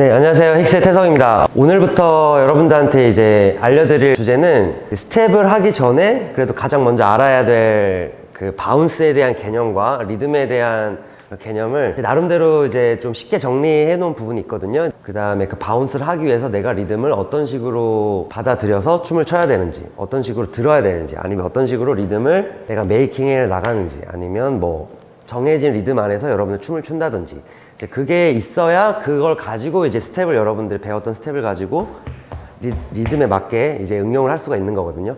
네, 안녕하세요. 힉스의 태성입니다. 오늘부터 여러분들한테 이제 알려드릴 주제는 스텝을 하기 전에 그래도 가장 먼저 알아야 될 그 바운스에 대한 개념과 리듬에 대한 개념을 나름대로 이제 좀 쉽게 정리해 놓은 부분이 있거든요. 그 다음에 그 바운스를 하기 위해서 내가 리듬을 어떤 식으로 받아들여서 춤을 춰야 되는지, 어떤 식으로 들어야 되는지, 아니면 어떤 식으로 리듬을 내가 메이킹해 나가는지, 아니면 뭐 정해진 리듬 안에서 여러분들 춤을 춘다든지 이제 그게 있어야 그걸 가지고 이제 스텝을 여러분들이 배웠던 스텝을 가지고 리, 리듬에 맞게 이제 응용을 할 수가 있는 거거든요.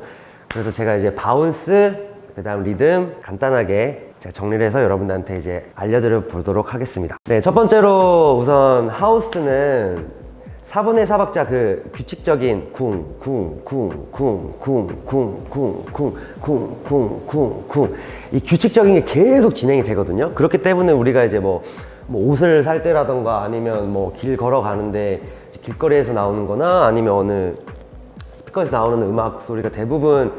그래서 제가 이제 바운스 그 다음 리듬 간단하게 제가 정리를 해서 여러분들한테 이제 알려드려 보도록 하겠습니다. 네, 첫 번째로 우선 하우스는 4분의 4박자 그 규칙적인 쿵, 쿵, 쿵, 쿵, 쿵, 쿵, 쿵, 쿵, 쿵, 쿵, 쿵, 쿵. 이 규칙적인 게 계속 진행이 되거든요. 그렇기 때문에 우리가 이제 뭐, 뭐 옷을 살 때라던가 아니면 뭐 길 걸어가는데 길거리에서 나오는 거나 아니면 어느 스피커에서 나오는 음악 소리가 대부분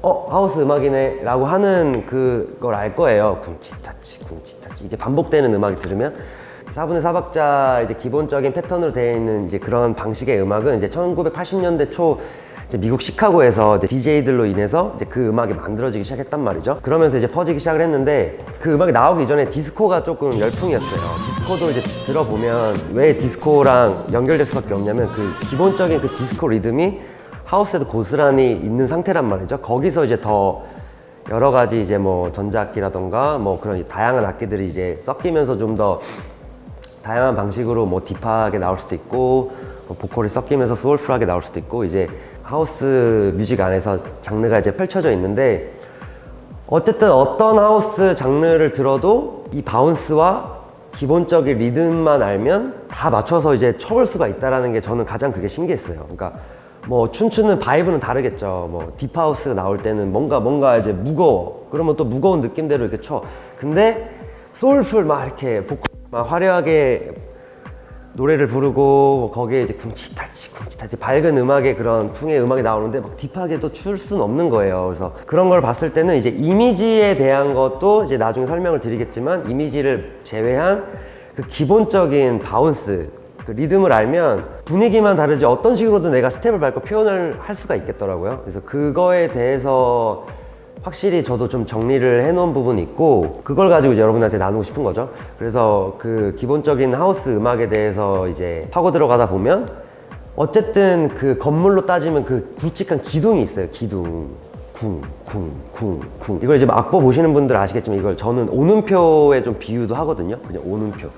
어 하우스 음악이네 라고 하는 그걸 알 거예요. 쿵치타치 쿵치타치. 이게 반복되는 음악이 들으면 4분의 4박자 이제 기본적인 패턴으로 되어 있는 이제 그런 방식의 음악은 이제 1980년대 초 미국 시카고에서 DJ들로 인해서 이제 그 음악이 만들어지기 시작했단 말이죠. 그러면서 이제 퍼지기 시작을 했는데 그 음악이 나오기 전에 디스코가 조금 열풍이었어요. 디스코도 이제 들어보면 왜 디스코랑 연결될 수밖에 없냐면 그 기본적인 그 디스코 리듬이 하우스에도 고스란히 있는 상태란 말이죠. 거기서 이제 더 여러 가지 이제 뭐 전자악기라던가 뭐 그런 다양한 악기들이 이제 섞이면서 좀 더 다양한 방식으로 뭐 딥하게 나올 수도 있고 뭐 보컬이 섞이면서 소울풀하게 나올 수도 있고 이제 하우스 뮤직 안에서 장르가 이제 펼쳐져 있는데 어쨌든 어떤 하우스 장르를 들어도 이 바운스와 기본적인 리듬만 알면 다 맞춰서 이제 쳐볼 수가 있다라는 게 저는 가장 그게 신기했어요. 그러니까 뭐 춤추는 바이브는 다르겠죠. 뭐 딥하우스가 나올 때는 뭔가 뭔가 이제 무거워. 그러면 또 무거운 느낌대로 이렇게 쳐. 근데 소울풀 막 이렇게 보컬 막 화려하게 노래를 부르고 뭐 거기에 이제 쿵치타치 쿵치타치 밝은 음악의 그런 풍의 음악이 나오는데 막 딥하게 또 출 수는 없는 거예요. 그래서 그런 걸 봤을 때는 이제 이미지에 대한 것도 이제 나중에 설명을 드리겠지만 이미지를 제외한 그 기본적인 바운스 그 리듬을 알면 분위기만 다르지 어떤 식으로든 내가 스텝을 밟고 표현을 할 수가 있겠더라고요. 그래서 그거에 대해서 확실히 저도 좀 정리를 해놓은 부분이 있고 그걸 가지고 이제 여러분한테 나누고 싶은 거죠. 그래서 그 기본적인 하우스 음악에 대해서 이제 파고 들어가다 보면 어쨌든 그 건물로 따지면 그 굵직한 기둥이 있어요. 기둥. 쿵, 쿵, 쿵, 쿵. 이걸 이제 악보 보시는 분들 아시겠지만 이걸 저는 오는표에 좀 비유도 하거든요. 그냥 오는표.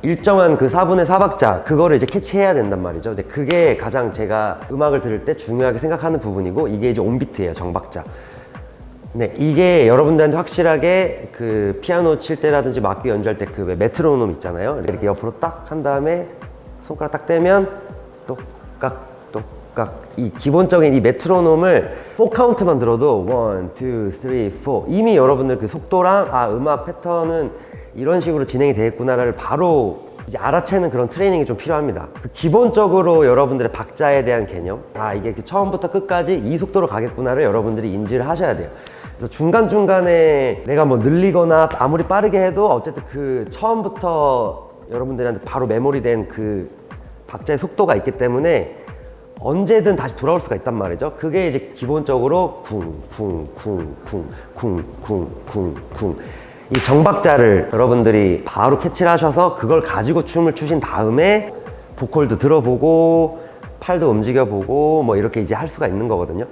일정한 그 4분의 4박자 그거를 이제 캐치해야 된단 말이죠. 근데 그게 가장 제가 음악을 들을 때 중요하게 생각하는 부분이고 이게 이제 온비트예요. 정박자. 네, 이게 여러분들한테 확실하게 그 피아노 칠 때라든지 막기 연주할 때 그 메트로놈 있잖아요. 이렇게 옆으로 딱 한 다음에 손가락 딱 떼면 똑깍 똑깍 이 기본적인 이 메트로놈을 4 카운트만 들어도 1, 2, 3, 4 이미 여러분들 그 속도랑 아 음악 패턴은 이런 식으로 진행이 되겠구나를 바로 이제 알아채는 그런 트레이닝이 좀 필요합니다. 그 기본적으로 여러분들의 박자에 대한 개념, 아 이게 그 처음부터 끝까지 이 속도로 가겠구나를 여러분들이 인지를 하셔야 돼요. 그래서 중간 중간에 내가 뭐 늘리거나 아무리 빠르게 해도 어쨌든 그 처음부터 여러분들한테 바로 메모리된 그 박자의 속도가 있기 때문에 언제든 다시 돌아올 수가 있단 말이죠. 그게 이제 기본적으로 쿵, 쿵, 쿵, 쿵, 쿵, 쿵, 쿵, 쿵. 이 정박자를 여러분들이 바로 캐치를 하셔서 그걸 가지고 춤을 추신 다음에 보컬도 들어보고 팔도 움직여보고 뭐 이렇게 이제 할 수가 있는 거거든요.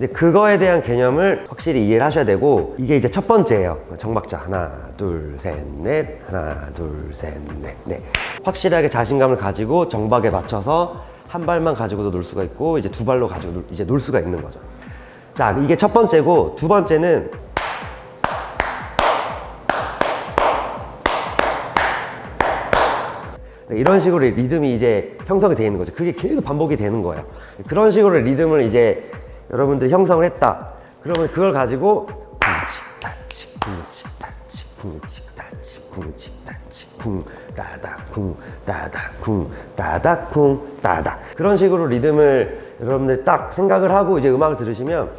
근데 그거에 대한 개념을 확실히 이해를 하셔야 되고 이게 이제 첫 번째예요. 정박자 하나, 둘, 셋, 넷, 하나, 둘, 셋, 넷, 넷. 확실하게 자신감을 가지고 정박에 맞춰서 한 발만 가지고도 놀 수가 있고 이제 두 발로 가지고 놀- 이제 놀 수가 있는 거죠. 자, 이게 첫 번째고 두 번째는 네, 이런 식으로 리듬이 이제 형성이 되어 있는 거죠. 그게 계속 반복이 되는 거예요. 그런 식으로 리듬을 이제 여러분들이 형성을 했다. 그러면 그걸 가지고 쿵치타치 쿵치타치 쿵치타치 쿵치타치 쿵 따다 쿵 따다 쿵 따다 쿵 따다 그런 식으로 리듬을 여러분들이 딱 생각을 하고 이제 음악을 들으시면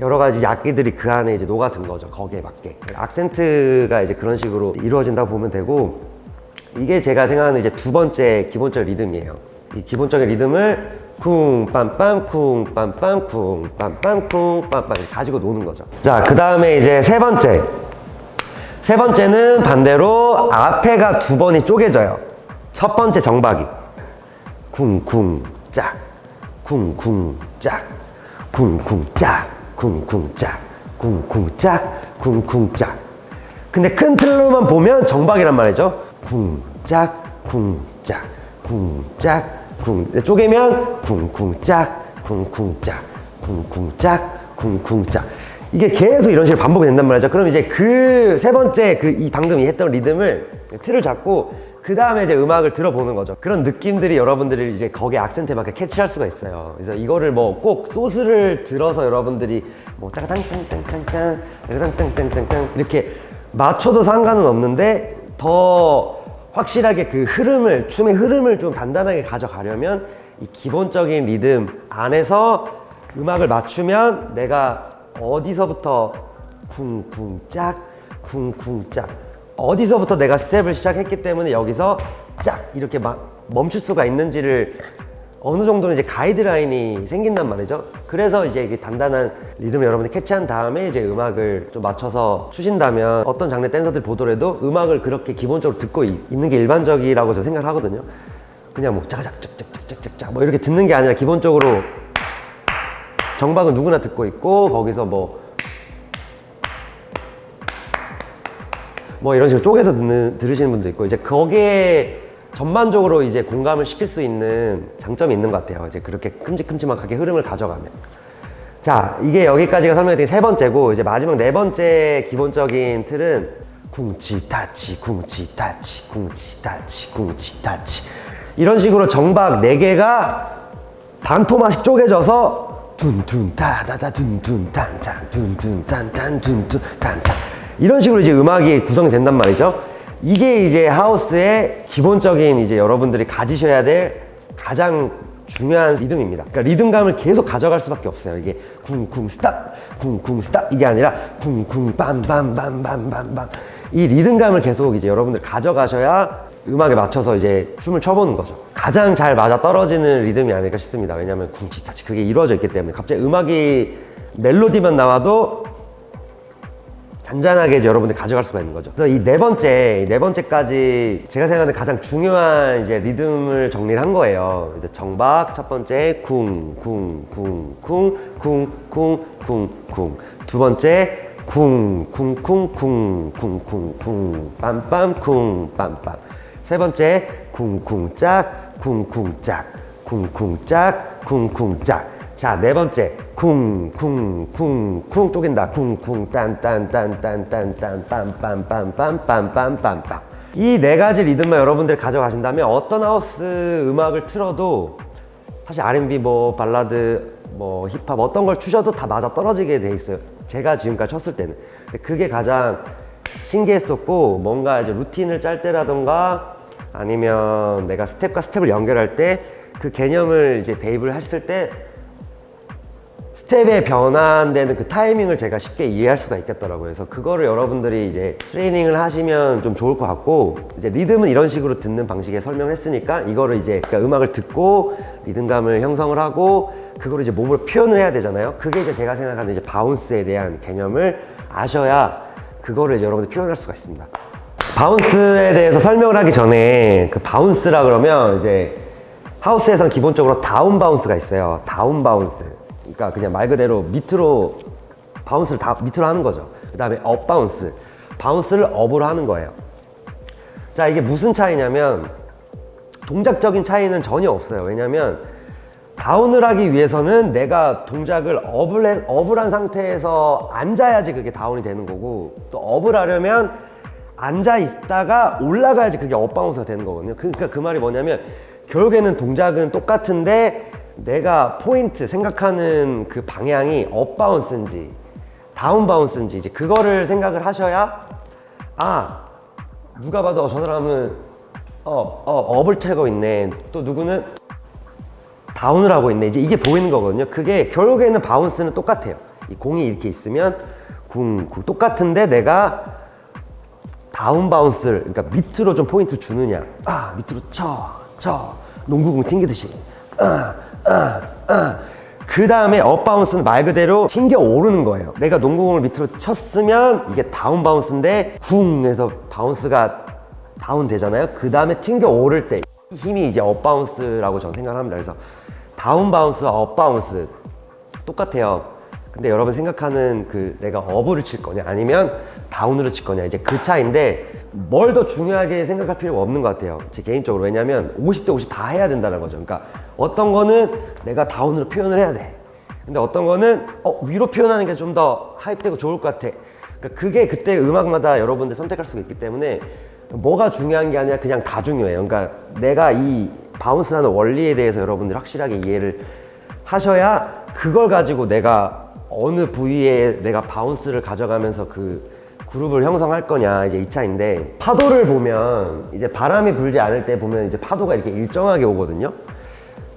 여러 가지 악기들이 그 안에 이제 녹아든 거죠. 거기에 맞게. 악센트가 이제 그런 식으로 이루어진다고 보면 되고 이게 제가 생각하는 이제 두 번째 기본적 리듬이에요. 이 기본적인 리듬을 쿵 빰빰 쿵 빰빰 쿵 빰빰 쿵 빰빰 가지고 노는 거죠. 자, 그 다음에 이제 세 번째. 세 번째는 반대로 앞에가 두 번이 쪼개져요. 첫 번째 정박이. 쿵쿵 짝, 쿵쿵 짝, 쿵쿵 짝, 쿵쿵 짝, 쿵쿵 짝, 쿵쿵 짝. 근데 큰 틀로만 보면 정박이란 말이죠. 쿵짝, 쿵짝, 쿵짝, 쿵. 쪼개면 쿵쿵짝, 쿵쿵짝, 쿵쿵짝, 쿵쿵짝. 이게 계속 이런 식으로 반복이 된단 말이죠. 그럼 이제 그 세 번째 그 이 방금 이 했던 리듬을 틀을 잡고 그 다음에 이제 음악을 들어보는 거죠. 그런 느낌들이 여러분들이 이제 거기에 악센트에 맞게 캐치할 수가 있어요. 그래서 이거를 뭐 꼭 소스를 들어서 여러분들이 뭐 따가땅땅땅땅 이렇게 맞춰도 상관은 없는데 더 확실하게 그 흐름을 춤의 흐름을 좀 단단하게 가져가려면 이 기본적인 리듬 안에서 음악을 맞추면 내가 어디서부터 쿵쿵짝 쿵쿵짝 어디서부터 내가 스텝을 시작했기 때문에 여기서 짝 이렇게 막 멈출 수가 있는지를 어느 정도는 이제 가이드라인이 생긴단 말이죠. 그래서 이제 이게 단단한 리듬을 여러분이 캐치한 다음에 이제 음악을 좀 맞춰서 추신다면 어떤 장르 댄서들 보더라도 음악을 그렇게 기본적으로 듣고 이- 있는 게 일반적이라고 저 생각을 하거든요. 그냥 뭐 짜자짝짝짝짝짝짝 뭐 이렇게 듣는 게 아니라 기본적으로 정박은 누구나 듣고 있고 거기서 뭐뭐 이런 식으로 쪼개서 듣는, 들으시는 분도 있고 이제 거기에 전반적으로 이제 공감을 시킬 수 있는 장점이 있는 것 같아요. 이제 그렇게 큼직큼직하게 흐름을 가져가면. 자, 이게 여기까지가 설명드린 세 번째고 이제 마지막 네 번째 기본적인 틀은 쿵치 타치 쿵치 타치 쿵치 타치 쿵치 타치 이런 식으로 정박 네 개가 반토막씩 쪼개져서 둔둔 타다다 둔둔 탄탄 둔둔 탄탄 둔둔 탄탄 이런 식으로 이제 음악이 구성이 된단 말이죠. 이게 이제 하우스의 기본적인 이제 여러분들이 가지셔야 될 가장 중요한 리듬입니다. 그러니까 리듬감을 계속 가져갈 수밖에 없어요. 이게 쿵쿵 스탑, 쿵쿵 스탑 이게 아니라 쿵쿵 빰빰빰빰빰빰 이 리듬감을 계속 이제 여러분들 가져가셔야 음악에 맞춰서 이제 춤을 춰보는 거죠. 가장 잘 맞아 떨어지는 리듬이 아닐까 싶습니다. 왜냐하면 쿵치타치 그게 이루어져 있기 때문에 갑자기 음악이 멜로디만 나와도 잔잔하게 이제 여러분들이 가져갈 수가 있는 거죠. 그래서 이 네 번째, 이네 번째까지 제가 생각하는 가장 중요한 이제 리듬을 정리를 한 거예요. 이제 정박 첫 번째 쿵, 쿵, 쿵, 쿵, 쿵, 쿵, 쿵, 쿵. 두 번째 쿵, 쿵, 쿵, 쿵, 쿵, 쿵, 쿵, 빰빰, 쿵, 빰빰. 세 번째 쿵쿵 짝, 쿵쿵 짝, 쿵쿵 짝, 쿵쿵 짝. 자, 네 번째. 쿵, 쿵, 쿵, 쿵 쪼갠다. 쿵, 쿵, 딴, 딴, 딴, 딴, 딴, 딴, 빰, 빰, 빰, 빰, 빰, 빰, 빰, 빰. 이 네 가지 리듬만 여러분들 가져가신다면 어떤 하우스 음악을 틀어도 사실 R&B 뭐 발라드 뭐 힙합 어떤 걸 추셔도 다 맞아 떨어지게 돼 있어요. 제가 지금까지 쳤을 때는. 그게 가장 신기했었고 뭔가 이제 루틴을 짤 때라던가 아니면 내가 스텝과 스텝을 연결할 때 그 개념을 이제 대입을 했을 때 스텝의 변환되는 그 타이밍을 제가 쉽게 이해할 수가 있겠더라고요. 그래서 그거를 여러분들이 이제 트레이닝을 하시면 좀 좋을 것 같고 이제 리듬은 이런 식으로 듣는 방식에 설명을 했으니까 이거를 이제 그러니까 음악을 듣고 리듬감을 형성을 하고 그거를 이제 몸으로 표현을 해야 되잖아요. 그게 이제 제가 생각하는 이제 바운스에 대한 개념을 아셔야 그거를 이제 여러분들 표현할 수가 있습니다. 바운스에 대해서 설명을 하기 전에 그 바운스라 그러면 이제 하우스에선 기본적으로 다운 바운스가 있어요. 다운 바운스. 그러니까 그냥 말 그대로 밑으로 바운스를 다 밑으로 하는 거죠. 그 다음에 업 바운스. 바운스를 업으로 하는 거예요. 자, 이게 무슨 차이냐면 동작적인 차이는 전혀 없어요. 왜냐면 다운을 하기 위해서는 내가 동작을 업을, 해- 업을 한 상태에서 앉아야지 그게 다운이 되는 거고 또 업을 하려면 앉아 있다가 올라가야지 그게 업바운스가 되는 거거든요. 그러니까 그 말이 뭐냐면 결국에는 동작은 똑같은데 내가 포인트 생각하는 그 방향이 업바운스인지 다운바운스인지 이제 그거를 생각을 하셔야 아 누가 봐도 어, 저 사람은 어, 어, 업을 채고 있네. 또 누구는 다운을 하고 있네. 이제 이게 보이는 거거든요. 그게 결국에는 바운스는 똑같아요. 이 공이 이렇게 있으면 궁, 궁 똑같은데 내가 다운 바운스를 그러니까 밑으로 좀 포인트 주느냐 아 밑으로 쳐쳐 농구공 튕기듯이 그 다음에 업 바운스는 말 그대로 튕겨 오르는 거예요 내가 농구공을 밑으로 쳤으면 이게 다운 바운스인데 쿵 해서 바운스가 다운 되잖아요 그 다음에 튕겨 오를 때 힘이 이제 업 바운스라고 저는 생각합니다 그래서 다운 바운스와 업 바운스 똑같아요. 근데 여러분 생각하는 그 내가 업을 칠 거냐 아니면 다운으로 칠 거냐 이제 그 차인데 뭘 더 중요하게 생각할 필요가 없는 것 같아요. 제 개인적으로 왜냐면 50대 50 다 해야 된다는 거죠. 그러니까 어떤 거는 내가 다운으로 표현을 해야 돼. 근데 어떤 거는 어, 위로 표현하는 게 좀 더 하입되고 좋을 것 같아. 그러니까 그게 그때 음악마다 여러분들 선택할 수가 있기 때문에 뭐가 중요한 게 아니라 그냥 다 중요해요. 그러니까 내가 이 바운스라는 원리에 대해서 여러분들 확실하게 이해를 하셔야 그걸 가지고 내가 어느 부위에 내가 바운스를 가져가면서 그 그룹을 형성할 거냐 이제 이 차인데 파도를 보면 이제 바람이 불지 않을 때 보면 이제 파도가 이렇게 일정하게 오거든요.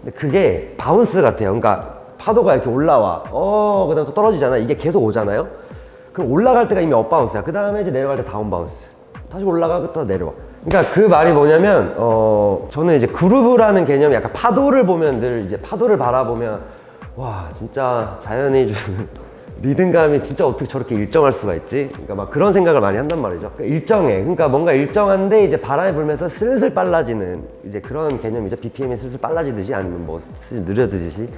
근데 그게 바운스 같아요. 그러니까 파도가 이렇게 올라와. 어, 그 다음에 또 떨어지잖아. 이게 계속 오잖아요. 그럼 올라갈 때가 이미 업 바운스야. 그 다음에 이제 내려갈 때 다운 바운스. 다시 올라가고 또 내려와. 그러니까 그 말이 뭐냐면, 어, 저는 이제 그루브라는 개념이 약간 파도를 보면 늘 이제 파도를 바라보면, 와, 진짜 자연이 주는 리듬감이 진짜 어떻게 저렇게 일정할 수가 있지? 그러니까 막 그런 생각을 많이 한단 말이죠. 그러니까 일정해. 그러니까 뭔가 일정한데 이제 바람이 불면서 슬슬 빨라지는 이제 그런 개념이죠. BPM이 슬슬 빨라지듯이 아니면 뭐 슬슬 느려지듯이.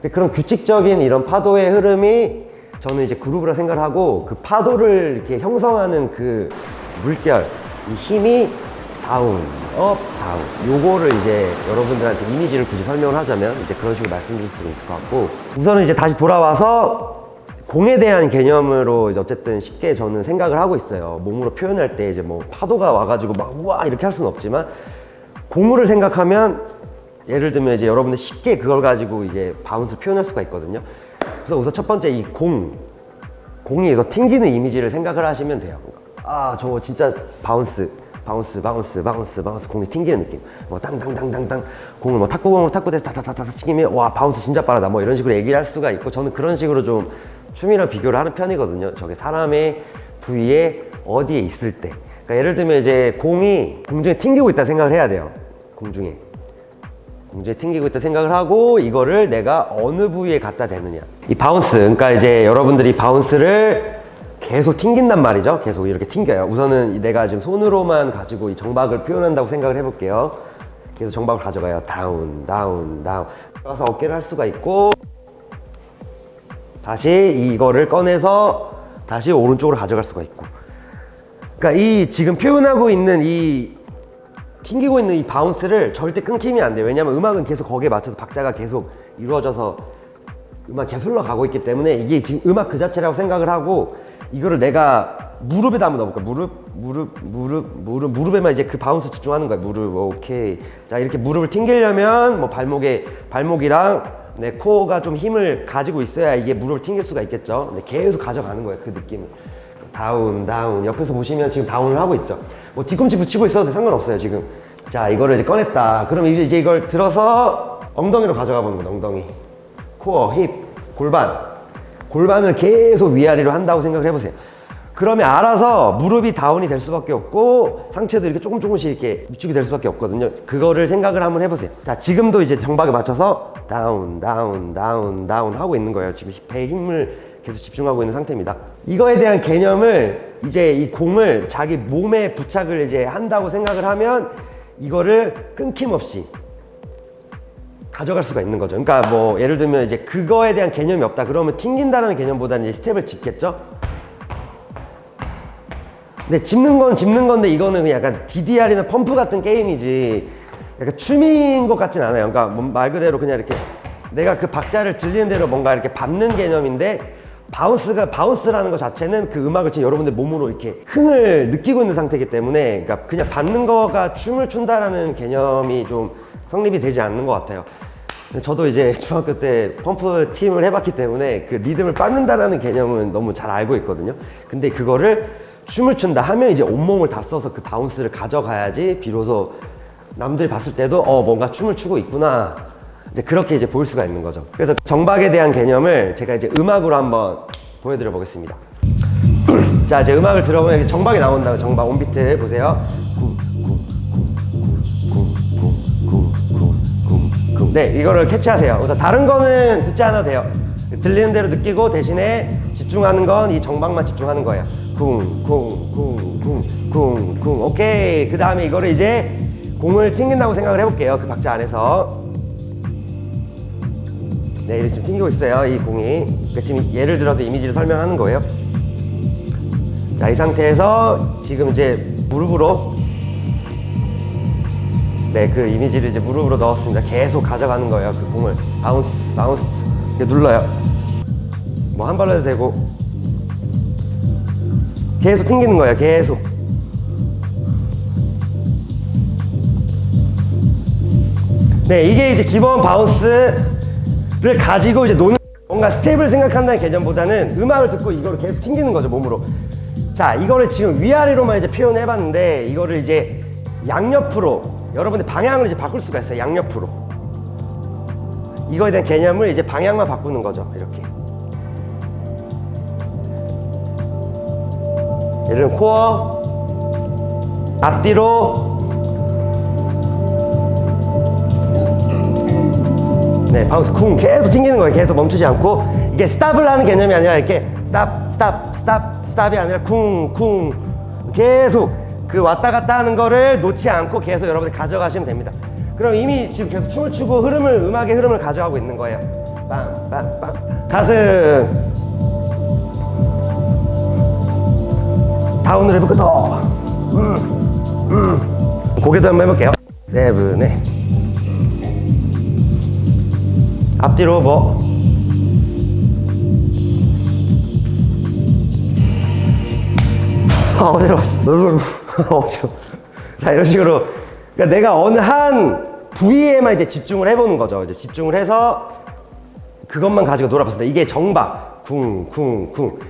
근데 그런 규칙적인 이런 파도의 흐름이 저는 이제 그룹이라 생각을 하고 그 파도를 이렇게 형성하는 그 물결, 이 힘이 다운, 업, 다운. 요거를 이제 여러분들한테 이미지를 굳이 설명을 하자면 이제 그런 식으로 말씀드릴 수 있을 것 같고 우선은 이제 다시 돌아와서 공에 대한 개념으로 이제 어쨌든 쉽게 저는 생각을 하고 있어요. 몸으로 표현할 때 이제 뭐 파도가 와가지고 막 우와 이렇게 할 수는 없지만 공을 생각하면 예를 들면 이제 여러분들 쉽게 그걸 가지고 이제 바운스 표현할 수가 있거든요. 그래서 우선 첫 번째 이 공, 공이 서 튕기는 이미지를 생각을 하시면 돼요. 아, 저거 진짜 바운스, 바운스, 바운스, 바운스, 바운스, 공이 튕기는 느낌. 뭐 땅땅땅땅땅 공을 뭐 탁구공으로 탁구대서 타타타타 튕기면 와 바운스 진짜 빠르다. 뭐 이런 식으로 얘기를 할 수가 있고 저는 그런 식으로 좀 춤이랑 비교를 하는 편이거든요. 저게 사람의 부위에 어디에 있을 때. 그러니까 예를 들면 이제 공이 공중에 튕기고 있다 생각을 해야 돼요. 공중에. 공중에 튕기고 있다 생각을 하고 이거를 내가 어느 부위에 갖다 대느냐 이 바운스 그러니까 이제 여러분들이 바운스를 계속 튕긴단 말이죠 계속 이렇게 튕겨요 우선은 내가 지금 손으로만 가지고 이 정박을 표현한다고 생각을 해볼게요 계속 정박을 가져가요 다운 다운 다운 가서 어깨를 할 수가 있고 다시 이거를 꺼내서 다시 오른쪽으로 가져갈 수가 있고 그러니까 이 지금 표현하고 있는 이 튕기고 있는 이 바운스를 절대 끊기면 안 돼요. 왜냐면 음악은 계속 거기에 맞춰서 박자가 계속 이루어져서 음악 계속 흘러가고 있기 때문에 이게 지금 음악 그 자체라고 생각을 하고 이거를 내가 무릎에다 한번 넣어볼까? 무릎, 무릎, 무릎, 무릎, 무릎에만 이제 그 바운스 집중하는 거야. 무릎, 오케이. 자, 이렇게 무릎을 튕기려면 뭐 발목에, 발목이랑 내 코어가 좀 힘을 가지고 있어야 이게 무릎을 튕길 수가 있겠죠. 근데 계속 가져가는 거예요. 그 느낌을. 다운, 다운. 옆에서 보시면 지금 다운을 하고 있죠. 뭐 뒤꿈치 붙이고 있어도 상관없어요, 지금. 자, 이거를 이제 꺼냈다. 그럼 이제 이걸 들어서 엉덩이로 가져가 보는 거예요, 엉덩이. 코어, 힙, 골반. 골반을 계속 위아래로 한다고 생각을 해보세요. 그러면 알아서 무릎이 다운이 될 수밖에 없고 상체도 이렇게 조금 조금씩 이렇게 위축이 될 수밖에 없거든요. 그거를 생각을 한번 해보세요. 자, 지금도 이제 정박에 맞춰서 다운, 다운, 다운, 다운 하고 있는 거예요. 지금 배에 힘을 계속 집중하고 있는 상태입니다. 이거에 대한 개념을 이제 이 공을 자기 몸에 부착을 이제 한다고 생각을 하면 이거를 끊김없이 가져갈 수가 있는 거죠. 그러니까 뭐 예를 들면 이제 그거에 대한 개념이 없다. 그러면 튕긴다라는 개념보다는 이제 스텝을 짚겠죠. 근데 짚는 건 짚는 건데 이거는 약간 DDR이나 펌프 같은 게임이지 약간 춤인 것 같진 않아요. 그러니까 뭐말 그대로 그냥 이렇게 내가 그 박자를 들리는 대로 뭔가 이렇게 밟는 개념인데 바운스가 바운스라는 것 자체는 그 음악을 지금 여러분들 몸으로 이렇게 흥을 느끼고 있는 상태이기 때문에 그러니까 그냥 밟는 거가 춤을 춘다라는 개념이 좀 성립이 되지 않는 것 같아요. 저도 이제 중학교 때 펌프 팀을 해봤기 때문에 그 리듬을 밟는다라는 개념은 너무 잘 알고 있거든요. 근데 그거를 춤을 춘다 하면 이제 온몸을 다 써서 그 바운스를 가져가야지 비로소 남들이 봤을 때도 어 뭔가 춤을 추고 있구나. 이제 그렇게 이제 볼 수가 있는 거죠. 그래서 정박에 대한 개념을 제가 이제 음악으로 한번 보여드려 보겠습니다. 자 이제 음악을 들어보면 정박이 나온다고 정박 온비트 보세요. 네 이거를 캐치하세요. 그래서 다른 거는 듣지 않아도 돼요. 들리는 대로 느끼고 대신에 집중하는 건 이 정박만 집중하는 거예요. 쿵쿵쿵쿵쿵쿵 오케이. 그 다음에 이거를 이제 공을 튕긴다고 생각을 해볼게요. 그 박자 안에서. 네, 이렇게 좀 튕기고 있어요. 이 공이. 그러니까 지금 예를 들어서 이미지를 설명하는 거예요. 자, 이 상태에서 지금 이제 무릎으로 네, 그 이미지를 이제 무릎으로 넣었습니다. 계속 가져가는 거예요. 그 공을 바운스, 바운스 이렇게 눌러요. 뭐 한 발로 해도 되고 계속 튕기는 거예요. 계속. 네, 이게 이제 기본 바운스를 가지고 이제 노는 뭔가 스텝을 생각한다는 개념보다는 음악을 듣고 이거를 계속 튕기는 거죠, 몸으로. 자, 이거를 지금 위아래로만 이제 표현해 봤는데 이거를 이제 양옆으로 여러분들 방향을 이제 바꿀 수가 있어요. 양옆으로. 이거에 대한 개념을 이제 방향만 바꾸는 거죠. 이렇게. 예를 코어 앞뒤로 네, 바운스 쿵 계속 튕기는 거예요. 계속 멈추지 않고 이게 스탑을 하는 개념이 아니라 이렇게 스탑, 스탑, 스탑, 스탑이 아니라 쿵, 쿵 계속 그 왔다 갔다 하는 거를 놓지 않고 계속 여러분들 가져가시면 됩니다. 그럼 이미 지금 계속 춤을 추고 흐름을 음악의 흐름을 가져가고 있는 거예요. 빵. 가슴 다운을 해볼까 더. 음, 음. 고개도 한번 해볼게요. 세븐에 앞뒤로 뭐 아, 어지러워. 어지러워. 자, 이런 식으로. 그러니까 내가 어느 한 부위에만 이제 집중을 해보는 거죠. 이제 집중을 해서 그것만 가지고 놀아봤습니다. 이게 정박. 쿵, 쿵, 쿵.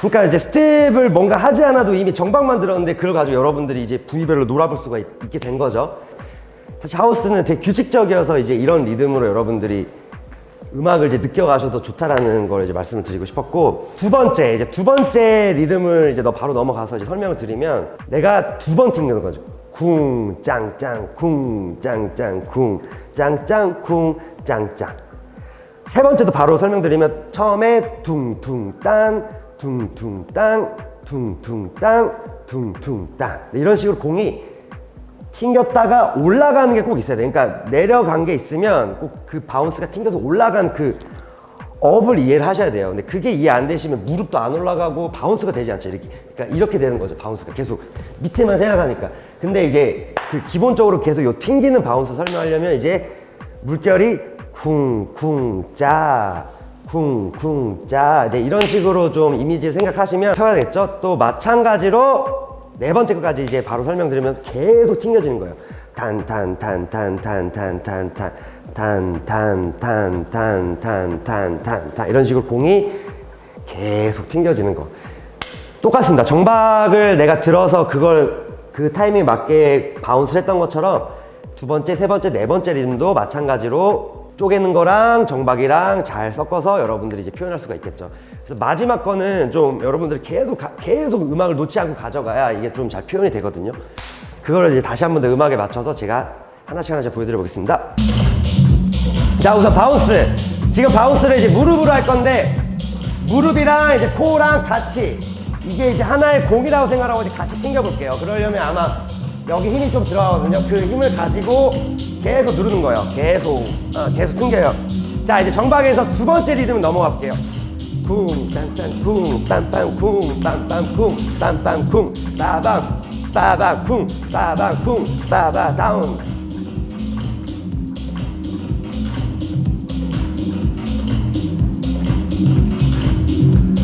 그러니까 이제 스텝을 뭔가 하지 않아도 이미 정박만 들었는데 그걸 가지고 여러분들이 이제 부위별로 놀아볼 수가 있, 있게 된 거죠. 사실 하우스는 되게 규칙적이어서 이제 이런 리듬으로 여러분들이 음악을 이제 느껴가셔도 좋다라는 걸 이제 말씀을 드리고 싶었고 두 번째 이제 두 번째 리듬을 이제 너 바로 넘어가서 이제 설명을 드리면 내가 두 번 튕기는 거죠. 쿵 짱짱 쿵 짱짱 쿵 짱짱 쿵 짱짱 세 번째도 바로 설명드리면 처음에 둥둥땅 둥둥 땅 둥둥 땅 둥둥땅 네, 이런 식으로 공이 튕겼다가 올라가는 게 꼭 있어야 돼. 그러니까 내려간 게 있으면 꼭 그 바운스가 튕겨서 올라간 그 업을 이해를 하셔야 돼요. 근데 그게 이해 안 되시면 무릎도 안 올라가고 바운스가 되지 않죠. 이렇게. 그러니까 이렇게 되는 거죠. 바운스가 계속 밑에만 생각하니까. 근데 이제 그 기본적으로 계속 요 튕기는 바운스 설명하려면 이제 물결이 쿵쿵 짜 쿵쿵짜 이제 이런 식으로 좀 이미지를 생각하시면 펴야겠죠. 또 마찬가지로 네 번째 것까지 이제 바로 설명드리면 계속 튕겨지는 거예요. 탄탄탄탄탄탄탄 탄탄탄탄탄탄탄탄 이런 식으로 공이 계속 튕겨지는 거. 똑같습니다. 정박을 내가 들어서 그걸 그 타이밍에 맞게 바운스를 했던 것처럼 두 번째, 세 번째, 네 번째 리듬도 마찬가지로 쪼개는 거랑 정박이랑 잘 섞어서 여러분들이 이제 표현할 수가 있겠죠. 그래서 마지막 거는 좀 여러분들이 계속 가- 계속 음악을 놓지 않고 가져가야 이게 좀 잘 표현이 되거든요. 그거를 이제 다시 한 번 더 음악에 맞춰서 제가 하나씩 하나씩 보여드려 보겠습니다. 자, 우선 바운스. 지금 바운스를 이제 무릎으로 할 건데 무릎이랑 이제 코랑 같이 이게 이제 하나의 공이라고 생각하고 이제 같이 튕겨볼게요. 그러려면 아마 여기 힘이 좀 들어가거든요. 그 힘을 가지고 계속 누르는 거예요. 계속 어, 계속 튕겨요. 자, 이제 정박에서 두 번째 리듬 넘어갈게요. 쿵, 딴딴, 쿵, 딴딴, 쿵, 딴딴, 쿵, 딴딴, 쿵, 빠방, 빠방, 쿵, 빠방, 쿵, 빠바, 다운.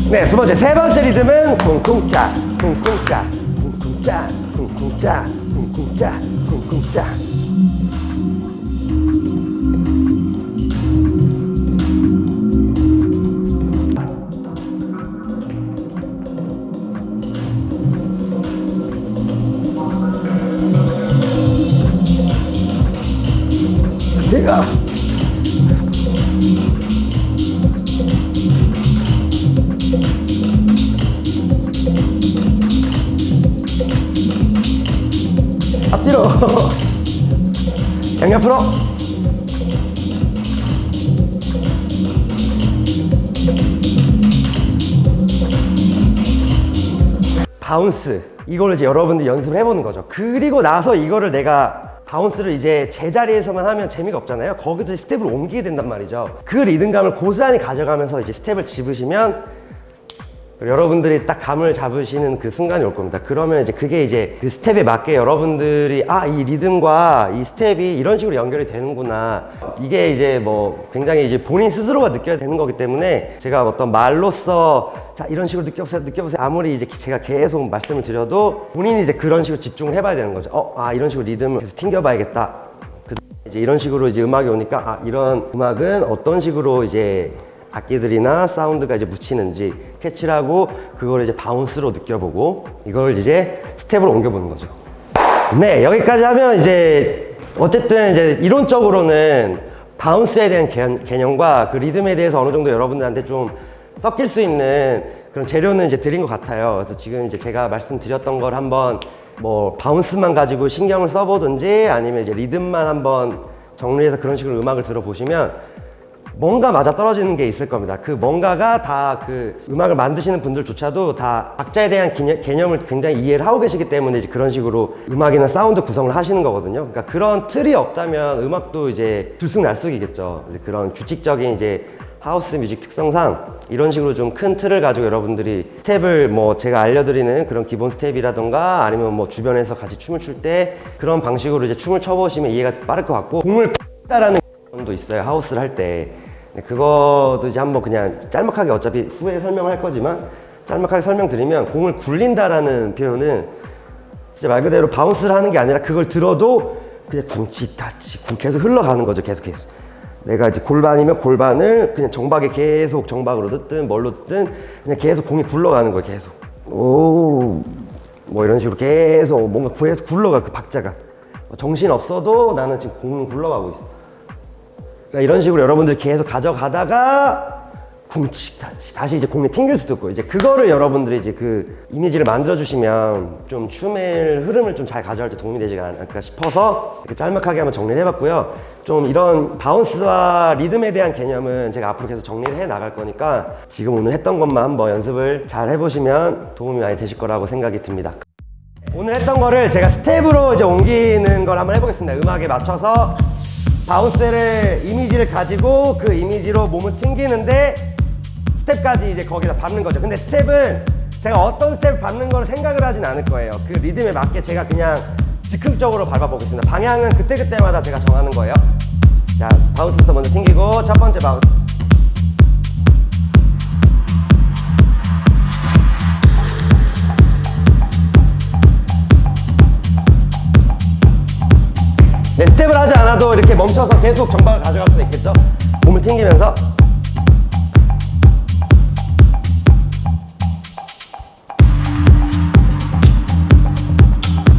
네, 두 번째, 세 번째 리듬은 쿵쿵짜, 쿵쿵짜, 쿵쿵짜, 쿵쿵짜, Good 战 뒤로. 양옆으로. 바운스. 이거를 이제 여러분들 연습을 해보는 거죠. 그리고 나서 이거를 내가 바운스를 이제 제자리에서만 하면 재미가 없잖아요. 거기서 스텝을 옮기게 된단 말이죠. 그 리듬감을 고스란히 가져가면서 이제 스텝을 집으시면 여러분들이 딱 감을 잡으시는 그 순간이 올 겁니다. 그러면 이제 그게 이제 그 스텝에 맞게 여러분들이 아, 이 리듬과 이 스텝이 이런 식으로 연결이 되는구나. 이게 이제 뭐 굉장히 이제 본인 스스로가 느껴야 되는 거기 때문에 제가 어떤 말로써 자, 이런 식으로 느껴보세요, 느껴보세요. 아무리 이제 제가 계속 말씀을 드려도 본인이 이제 그런 식으로 집중을 해봐야 되는 거죠. 어, 아, 이런 식으로 리듬을 계속 튕겨봐야겠다. 그 이제 이런 식으로 이제 음악이 오니까 아, 이런 음악은 어떤 식으로 이제 악기들이나 사운드가 이제 묻히는지 캐치를 하고 그걸 이제 바운스로 느껴보고 이걸 이제 스텝으로 옮겨보는 거죠. 네, 여기까지 하면 이제 어쨌든 이제 이론적으로는 바운스에 대한 개- 개념과 그 리듬에 대해서 어느 정도 여러분들한테 좀 섞일 수 있는 그런 재료는 이제 드린 것 같아요. 그래서 지금 이제 제가 말씀드렸던 걸 한번 뭐 바운스만 가지고 신경을 써보든지 아니면 이제 리듬만 한번 정리해서 그런 식으로 음악을 들어보시면 뭔가 맞아 떨어지는 게 있을 겁니다. 그 뭔가가 다 그 음악을 만드시는 분들조차도 다 악자에 대한 기념- 개념을 굉장히 이해를 하고 계시기 때문에 이제 그런 식으로 음악이나 사운드 구성을 하시는 거거든요. 그러니까 그런 틀이 없다면 음악도 이제 들쑥날쑥이겠죠. 이제 그런 규칙적인 이제 하우스 뮤직 특성상 이런 식으로 좀 큰 틀을 가지고 여러분들이 스텝을 뭐 제가 알려드리는 그런 기본 스텝이라던가 아니면 뭐 주변에서 같이 춤을 출 때 그런 방식으로 이제 춤을 춰보시면 이해가 빠를 것 같고 공을 따라는 도 있어요 하우스를 할 때 그거도 이제 한번 그냥 짤막하게 어차피 후에 설명을 할 거지만 짤막하게 설명드리면 공을 굴린다라는 표현은 진짜 말 그대로 바운스를 하는 게 아니라 그걸 들어도 그냥 궁치 타치 궁 계속 흘러가는 거죠 계속 계속 내가 이제 골반이면 골반을 그냥 정박에 계속 정박으로 듣든 뭘로 듣든 그냥 계속 공이 굴러가는 거예요 계속. 오 뭐 이런 식으로 계속 뭔가 계속 굴러가 그 박자가. 정신 없어도 나는 지금 공은 굴러가고 있어 그러니까 이런 식으로 여러분들 계속 가져가다가 다시 다시 이제 공에 튕길 수도 있고 이제 그거를 여러분들이 이제 그 이미지를 만들어 주시면 좀 춤의 흐름을 좀 잘 가져갈 때 도움이 되지 않을까 싶어서 이렇게 짤막하게 한번 정리를 해봤고요. 좀 이런 바운스와 리듬에 대한 개념은 제가 앞으로 계속 정리를 해 나갈 거니까 지금 오늘 했던 것만 한번 연습을 잘 해보시면 도움이 많이 되실 거라고 생각이 듭니다. 오늘 했던 거를 제가 스텝으로 이제 옮기는 걸 한번 해보겠습니다. 음악에 맞춰서 바운스를 이미지를 가지고 그 이미지로 몸을 튕기는데 스텝까지 이제 거기다 밟는 거죠. 근데 스텝은 제가 어떤 스텝 밟는 걸 생각을 하진 않을 거예요. 그 리듬에 맞게 제가 그냥 즉흥적으로 밟아보겠습니다. 방향은 그때그때마다 제가 정하는 거예요. 자, 바운스부터 먼저 튕기고 첫 번째 바운스. 네, 스텝을 하지 않아도 이렇게 멈춰서 계속 정박을 가져갈 수 있겠죠? 몸을 튕기면서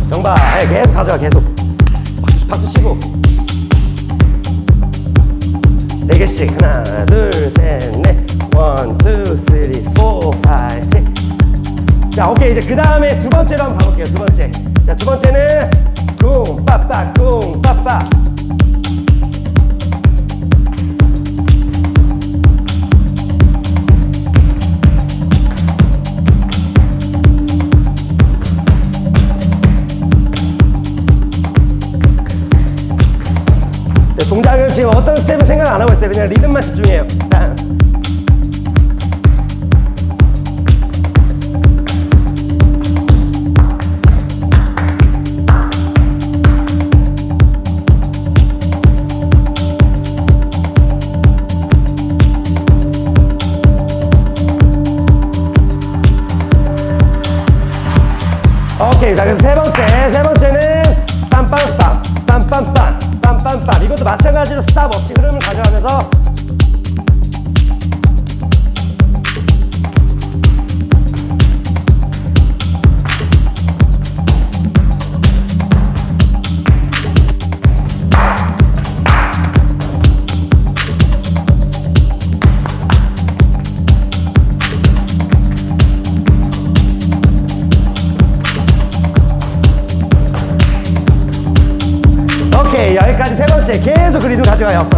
정박 네, 계속 가져가 계속 박수, 박수 치고 네 개씩 하나 둘셋넷 원, 투, 쓰리, 포, 파이, 식 자, 오케이. 이제 그 다음에 두 번째로 한번 가볼게요. 두 번째. 자, 두 번째는 쿵, 빠빠, 쿵, 빠빠. 네, 동작은 지금 어떤 스텝을 생각 안 하고 있어요. 그냥 리듬만 집중해요. 오케이. 자, 그래서 세 번째. 세 번째는 빰빰빰, 빰빰빰, 빰빰빰. 이것도 마찬가지로 스탑 없이 흐름을 가져가면서 네, 계속 그 리듬 가져가요.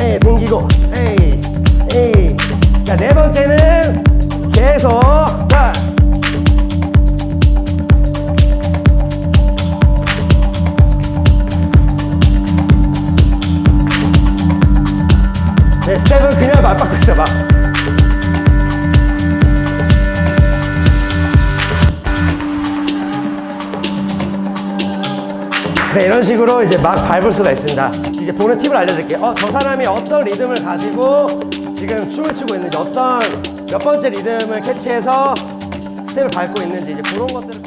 에이, 당기고, 에이, 에이. 자, 네 번째는 계속, 자. 네, 이런 식으로 이제 막 밟을 수가 있습니다. 이제 보는 팁을 알려드릴게요. 어, 저 사람이 어떤 리듬을 가지고 지금 춤을 추고 있는지, 어떤 몇 번째 리듬을 캐치해서 스텝을 밟고 있는지, 이제 그런 것들을.